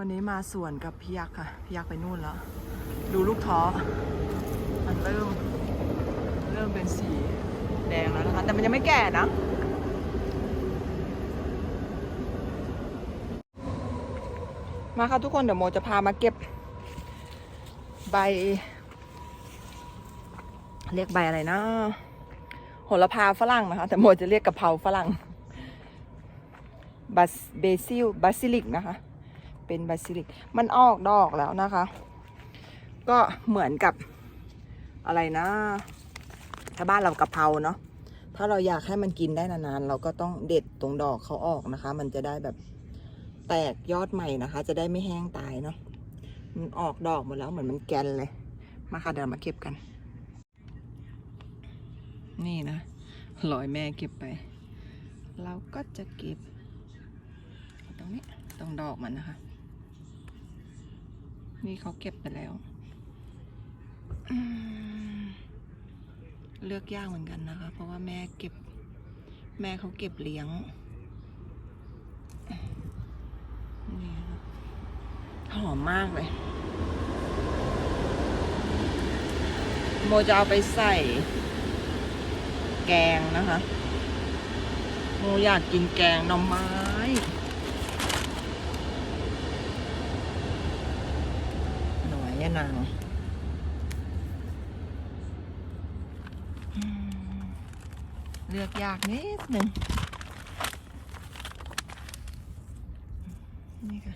วันนี้มาสวนกับพี่ยักษ์ค่ะ พี่ยักษ์ไปนู่นแล้ว ดูลูกท้อ มันเริ่ม เริ่มเป็นสีแดงแล้วนะคะ แต่มันยังไม่แก่นะ มาค่ะทุกคน เดี๋ยวโมจะพามาเก็บ ใบ เรียกใบอะไรนะโหระพาฝรั่งนะคะ แต่โมจะเรียกกะเพราฝรั่งบัสเบซิลบาซิลิกนะคะ เป็นบาซิลิก มันออกดอกแล้วนะคะ ก็เหมือนกับอะไรนะถ้าบ้านเรากะเพราเนาะถ้าเราอยากให้มันกินได้นานๆ เราก็ต้องเด็ดตรงดอกเขาออกนะคะ มันจะได้แบบแตกยอดใหม่นะคะ จะได้ไม่แห้งตายเนาะมันออกดอกหมดแล้วเหมือนมันแกนเลย มาค่ะเดี๋ยวมาเก็บกัน นี่นะรอยแม่เก็บไป เราก็จะเก็บ ตรงนี้ตรงดอกมันนะคะ นี่เขาเก็บไปแล้ว เลือกยากเหมือนกันนะคะ เพราะว่าแม่เก็บ แม่เขาเก็บเลี้ยง นี่หอมมากเลย โมจะเอาไปใส่ แกงนะคะ โมอยากกินแกงหน่อไม้ หน่นางเลือกยากนิดหนึ่งนี่ค่ะ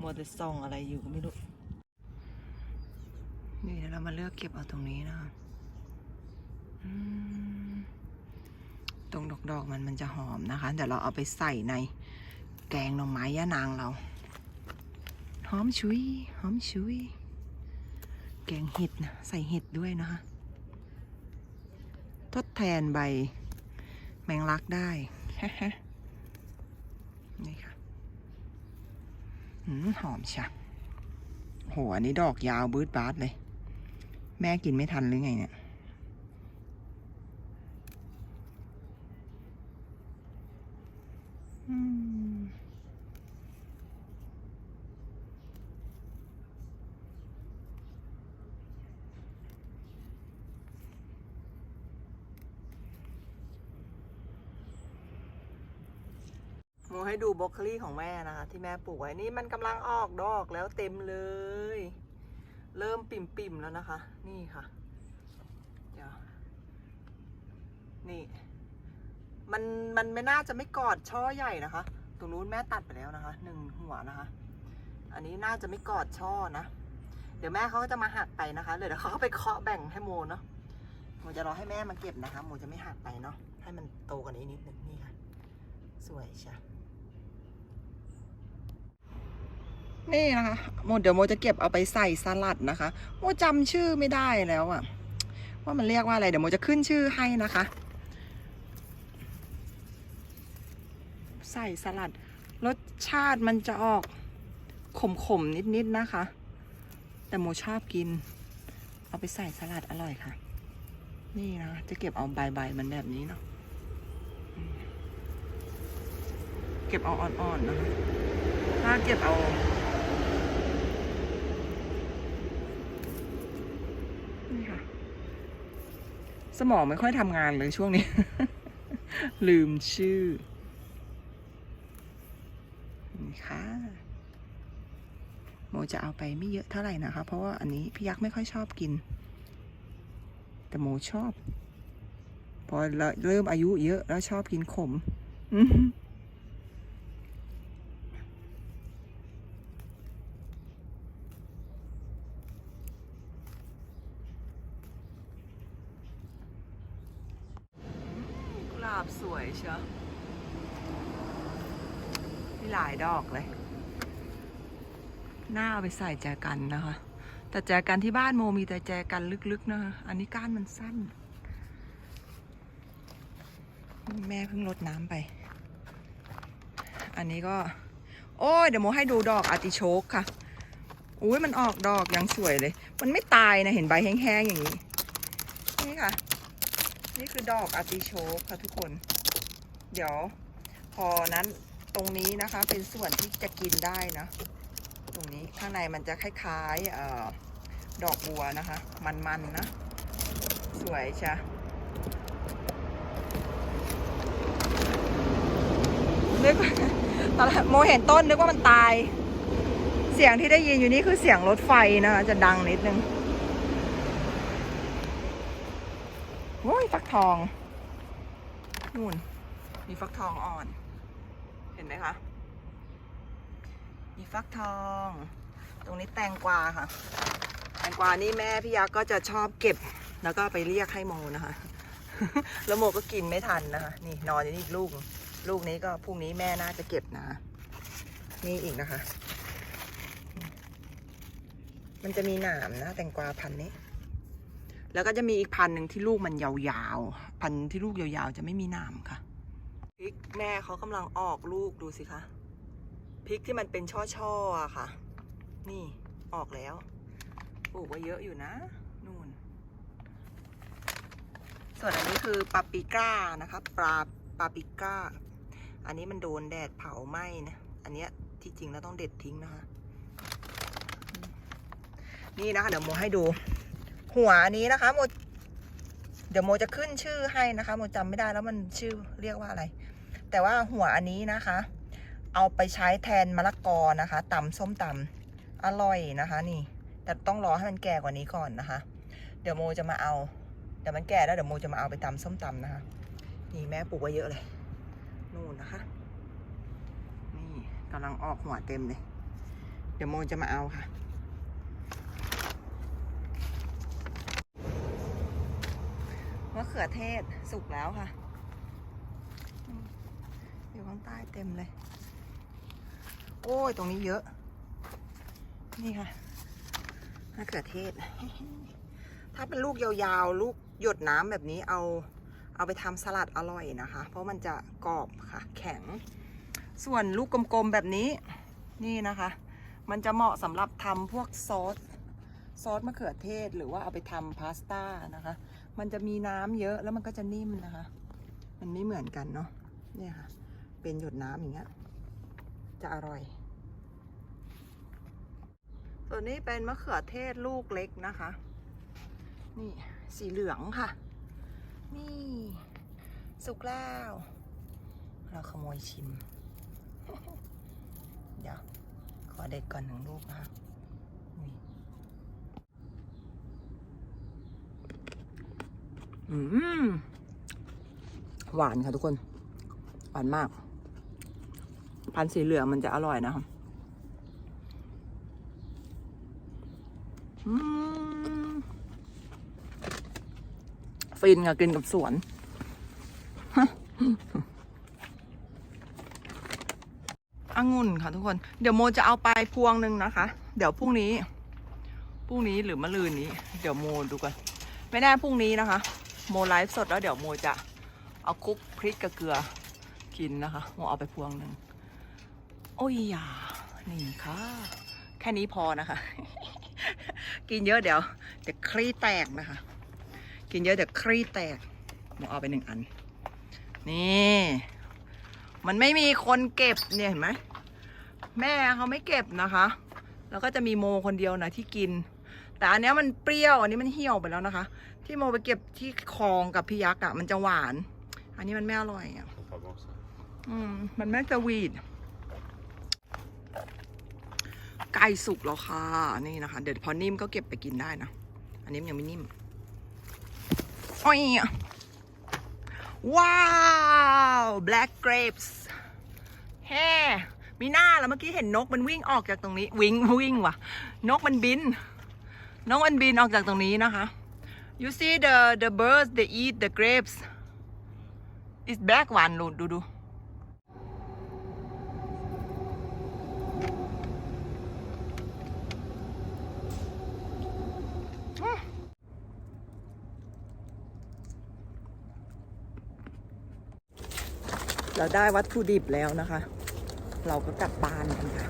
มัวแต่ส่องอะไรอยู่ก็ไม่รู้ นี่เดี๋ยวเรามาเลือกเก็บเอาตรงนี้นะคะ อืม อกดอกมันมันจะหอมนะคะเดี๋ยวเราเอาไปใส่ในแกงหน่อไม้ย่านางเรา หอมชุยหอมชุย แกงเห็ดนะใส่เห็ดด้วยนะคะ ทดแทนใบแมงลักได้ นี่ค่ะหืมหอมชะโหอันนี้ดอกยาวบืดบาดเลย แม่กินไม่ทันหรือไงเนี่ย อืม โมให้ดูบรอกคลีของแม่นะคะ ที่แม่ปลูกไว้นี่มันกำลังออกดอกแล้วเต็มเลย เริ่มปิ่มๆแล้วนะคะ นี่ค่ะ เดี๋ยว นี่ มันมันไม่น่าจะไม่กอดช่อใหญ่นะคะ ตรงนู้นแม่ตัดไปแล้วนะคะหนึ่งหัวนะคะ อันนี้น่าจะไม่กอดช่อนะ เดี๋ยวแม่เขาก็จะมาหักไปนะคะเดี๋ยวเขาก็ไปเคาะแบ่งให้โมเนาะโมจะรอให้แม่มาเก็บนะคะโมจะไม่หักไปเนาะให้มันโตกว่านี้นิดนึงนี่ค่ะ สวยใช่ นี่นะคะโมเดี๋ยวโมจะเก็บเอาไปใส่สลัดนะคะ โมจำชื่อไม่ได้แล้วอะว่ามันเรียกว่าอะไร เดี๋ยวโมจะขึ้นชื่อให้นะคะ ใส่สลัด รสชาติมันจะออกขมๆนิดๆนะคะ แต่โมชอบกิน เอาไปใส่สลัดอร่อยค่ะ นี่นะจะเก็บเอาใบๆมันแบบนี้เนาะเก็บเอาอ่อนๆนะคะถ้าเก็บเอา นี่ค่ะ สมองไม่ค่อยทำงานเลยช่วงนี้ ลืมชื่อ นี่ค่ะ โมจะเอาไปไม่เยอะเท่าไหร่นะคะ เพราะว่าอันนี้พี่ยักษ์ไม่ค่อยชอบกิน แต่โมชอบ พอเริ่มอายุเยอะแล้วชอบกินขมอื้อหือกุหลาบสวยเชียวมีหลายดอกเลย หน้าเอาไปใส่แจกันนะคะ แต่แจกันที่บ้านโมมีแต่แจกันลึกๆนะคะ อันนี้ก้านมันสั้น แม่เพิ่งรดน้ำไป อันนี้ก็ โอ้ยเดี๋ยวโมให้ดูดอกอาติโชกค่ะ อุ้ยมันออกดอกย่างสวยเลย มันไม่ตายนะเห็นใบแห้งๆอย่างนี้ นี่ค่ะ นี่คือดอกอาติโชกค่ะทุกคน เดี๋ยวพอนั้นตรงนี้นะคะเป็นส่วนที่จะกินได้นะ ตรงนี้ข้างในมันจะคล้ายๆอดอกบัวนะคะ มันๆนะ สวยใช่นึกตอนแรกโมเห็นต้นนึกว่ามันตาย เสียงที่ได้ยินอยู่นี่คือเสียงรถไฟนะคะจะดังนิดนึงโอ้ยฟักทองนู่นมีฟักทองอ่อน เห็นไหมคะ มีฟักทอง ตรงนี้แตงกวาค่ะ แตงกวานี่แม่พี่ยักษ์ก็จะชอบเก็บ แล้วก็ไปเรียกให้โมนะคะ แล้วโมก็กินไม่ทันนะคะนี่นอนอยู่นี่อีกลูก ลูกนี้ก็พรุ่งนี้แม่น่าจะเก็บนะ นี่อีกนะคะ มันจะมีหนามนะ แตงกวาพันธุ์นี้ แล้วก็จะมีอีกพันธุ์หนึ่งที่ลูกมันยาวๆ พันธุ์ที่ลูกยาวๆ จะไม่มีหนามค่ะพริกแม่เขากำลังออกลูกดูสิคะ พริกที่มันเป็นช่อๆอะค่ะ นี่ออกแล้วปลูกไว้เยอะอยู่นะนู่น ส่วนอันนี้คือปาปิก้านะคะปลาปาปิก้า อันนี้มันโดนแดดเผาไหม้นะอันเนี้ยที่จริงแล้วต้องเด็ดทิ้งนะคะ นี่นะคะเดี๋ยวโมให้ดู หัวอันนี้นะคะโมเดี๋ยวโมจะขึ้นชื่อให้นะคะโมจำไม่ได้แล้วมันชื่อเรียกว่าอะไร แต่ว่าหัวอันนี้นะคะ เอาไปใช้แทนมะละกอนะคะตำส้มตำอร่อยนะคะนี่ แต่ต้องรอให้มันแก่กว่านี้ก่อนนะคะ เดี๋ยวโมจะมาเอาเดี๋ยวมันแก่แล้วเดี๋ยวโมจะมาเอาไปตำส้มตำนะคะ นี่แม่ปลูกไว้เยอะเลยนู่นนะคะ นี่กำลังออกหัวเต็มเลย เดี๋ยวโมจะมาเอาค่ะมะเขือเทศสุกแล้วค่ะอืมอยู่ข้างใต้เต็มเลย โอ้ย ตรงนี้เยอะ นี่ค่ะมะเขือเทศ ถ้าเป็นลูกยาวๆ ลูกหยดน้ำแบบนี้เอาเอาไปทำสลัดอร่อยนะคะ เพราะมันจะกรอบค่ะ แข็ง ส่วนลูกกลมๆแบบนี้ นี่นะคะ มันจะเหมาะสำหรับทำพวกซอสซอสมะเขือเทศหรือว่าเอาไปทำพาสต้านะคะ มันจะมีน้ำเยอะแล้วมันก็จะนิ่มนะคะ มันไม่เหมือนกันเนาะเนี่ยค่ะ เป็นหยดน้ำอย่างเงี้ย จะอร่อย ส่วนนี้เป็นมะเขือเทศลูกเล็กนะคะ นี่สีเหลืองค่ะ นี่ สุกแล้ว เราขโมยชิม เดี๋ยว ขอเด็ดก่อนหนึ่งลูกนะคะนี่อืม หวานค่ะทุกคน หวานมาก พันธุ์สีเหลืองมันจะอร่อยนะครับฟินค่ะกินกับสวน องุ่นค่ะทุกคน เดี๋ยวโมจะเอาไปพวงหนึ่งนะคะ เดี๋ยวพรุ่งนี้ พรุ่งนี้หรือมะรืนนี้ เดี๋ยวโมดูกัน ไม่แน่พรุ่งนี้นะคะ โมไลฟ์สดแล้วเดี๋ยวโมจะเอาคุกพริกกับเกลือกินนะคะ โมเอาไปพวงหนึ่ง โอ้ยอย่านี่ค่ะ แค่นี้พอนะคะ กินเยอะเดี๋ยวเดี๋ยวครีแตกนะคะ กินเยอะเดี๋ยวครีแตกโมเอาไปหนึ่งอัน นี่ มันไม่มีคนเก็บเนี่ยเห็นไหมแม่เขาไม่เก็บนะคะ แล้วก็จะมีโมคนเดียวนะที่กิน แต่อันเนี้ยมันเปรี้ยว อันนี้มันเหี่ยวไปแล้วนะคะ ที่โมไปเก็บที่คลองกับพี่ยักษ์อะมันจะหวาน อันนี้มันไม่อร่อยอะ Pas bon ça. อืมมันไม่สวีท ไก่สุกแล้วค่ะ นี่นะคะ เดี๋ยวพอนิ่มก็เก็บไปกินได้นะ อันนี้ยังไม่นิ่มโอ้ยว้าว black grapes แฮ่มีหน้าแล้วเมื่อกี้เห็นนกมันวิ่งออกจากตรงนี้ วิ่งวิ่งว่ะ นกมันบิน นกมันบินออกจากตรงนี้นะคะ you see the the birds they eat the grapes it's black one ดูดู เราได้วัตถุดิบแล้วนะคะ เราก็กลับบ้านกันค่ะ